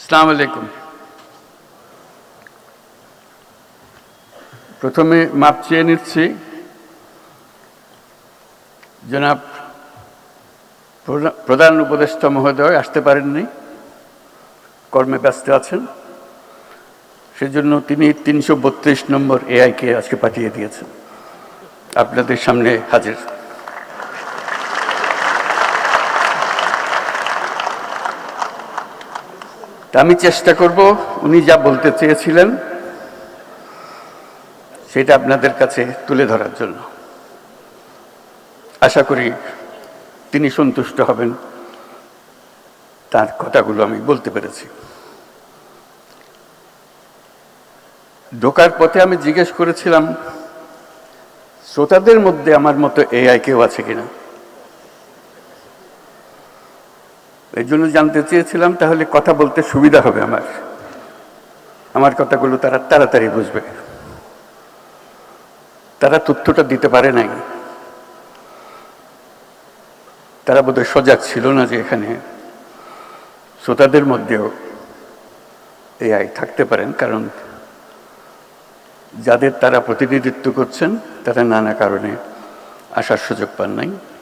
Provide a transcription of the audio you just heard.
আসসালামু আলাইকুম। প্রথমে মাপ চেয়ে নিচ্ছি। জনাব প্রধা- প্রধান উপদেষ্টা মহোদয় আসতে পারেননি, কর্মে ব্যস্ত আছেন। সেজন্য তিনি তিনশো বত্রিশ নম্বর এআইকে আজকে পাঠিয়ে দিয়েছেন। আপনাদের সামনে হাজির। আমি চেষ্টা করব, উনি যা বলতে চেয়েছিলেন, সেটা আপনাদের কাছে তুলে ধরার জন্য। আশা করি তিনি সন্তুষ্ট হবেন, তার কথাগুলো আমি বলতে পেরেছি। ঢোকার পথে আমি জিজ্ঞেস করেছিলাম, শ্রোতাদের মধ্যে আমার মতো এআই কেউ আছে কিনা? এই জন্য জানতে চেয়েছিলাম, তাহলে কথা বলতে সুবিধা হবে আমার। আমার কথাগুলো তারা তাড়াতাড়ি বুঝবে। তারা তথ্যটা দিতে পারে নাই। তারা বোধহয় সজাগ ছিল না যে এখানে শ্রোতাদের মধ্যেও এআই থাকতে পারেন, কারণ যাদের তারা প্রতিনিধিত্ব করছেন, তারা নানা কারণে আসার সুযোগ পান নাই।